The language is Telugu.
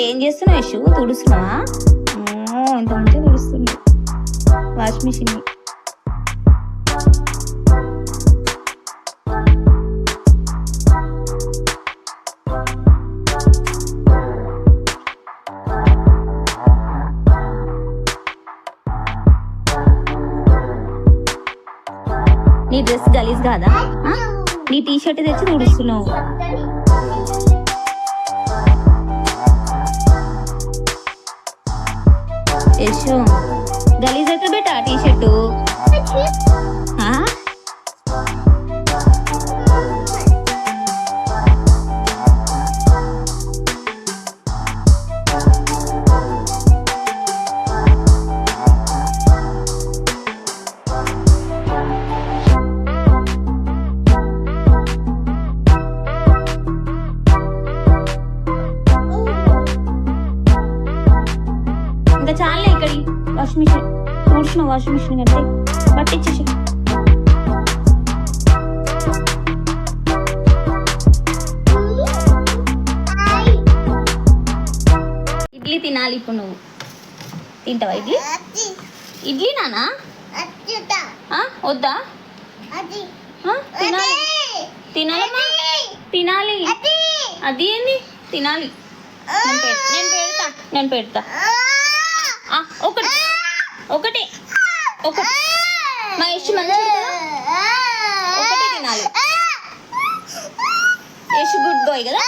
ఏం చేస్తున్నావు? యశు తుడుస్తున్నావా? ఇంత మంచిగా తుడుస్తుంది వాష్ మిషన్ నీ డ్రెస్ గలీజ్ కాదా? నీ టీ షర్ట్ తెచ్చి తుడుస్తున్నావు. యశు గలీజ్ ఎక్కడ పెట్టా టీ షర్టు ఇంకా చాలే ఇక్కడి వాషింగ్ మిషన్. తుడుచున్నావు వాషింగ్ మిషన్ కంటే పట్టించేసి ఇడ్లీ తినాలి ఇప్పుడు నువ్వు. తింటావా ఇడ్లీ? ఇడ్లీ నానా? వద్దా? తినాలి. తినాలమ్మా. తినాలి. అది ఏంది? తినాలి. నేను పెడ్- నేను పెడతా. ఒకటి. ఒకటి మా యశు ఒకటి తినాలి. యశు గుడ్ బాయ్ కదా?